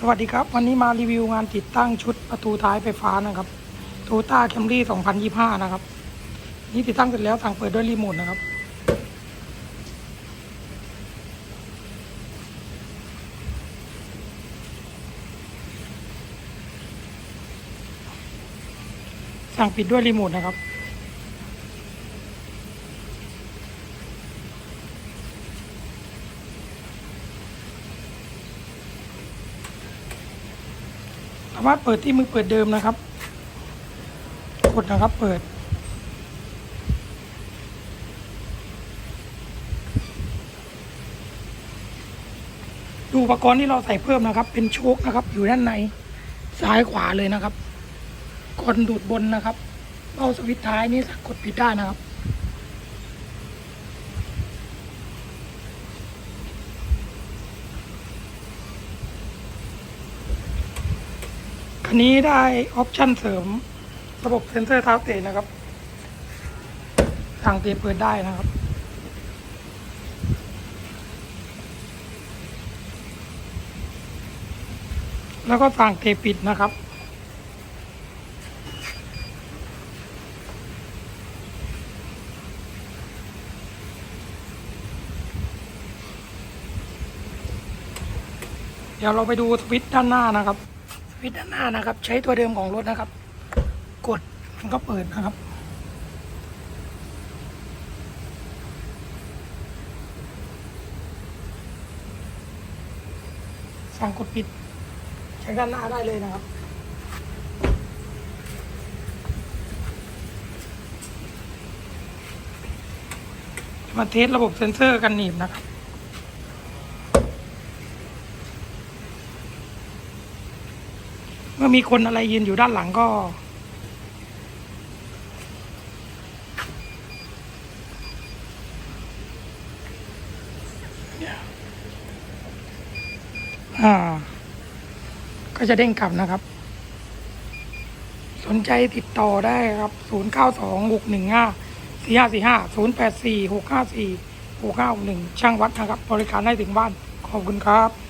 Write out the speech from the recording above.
สวัสดีครับ วันนี้มารีวิวงานติดตั้งชุดประตูท้ายไฟฟ้านะครับโตต้าแคมรี่2025 นะครับ นี่ติดตั้งเสร็จแล้วสั่งเปิดด้วยรีโมทนะครับ สั่งปิดด้วยรีโมทนะครับ สามารถเปิดที่มือเปิดเดิมนะครับ กดนะครับเปิด ดูอุปกรณ์ที่เราใส่เพิ่มนะครับ เป็นโชคนะครับ อยู่ด้านในซ้ายขวาเลยนะครับกดดูดบนนะครับเป้าสวิตช์ท้ายนี่กดปิดได้นะครับ คันนี้ได้ออปชั่นเสริมระบบเซ็นเซอร์เท้าเตะนะครับสั่งเตะเปิดได้นะครับ แล้วก็สั่งเตะปิดนะครับเดี๋ยวเราไปดูสวิตช์ด้านหน้านะครับ วิตด้านหน้านะครับ ใช้ตัวเดิมของรถนะครับ กดมันก็เปิดนะครับ สั่งกดปิด ใช้ด้านหน้าได้เลยนะครับมาเทสระบบเซ็นเซอร์กันหนีบนะครับ เมื่อมีคนอะไรยืนอยู่ด้านหลังก็ อ่า ก็จะเด้งกลับนะครับ สนใจติดต่อได้ครับ 0 9 2 6 1 5 4 5 4 5 0 8 4 6 5 4 6 9 1ช่างวัดนะครับ บริการได้ถึงบ้าน ขอบคุณครับ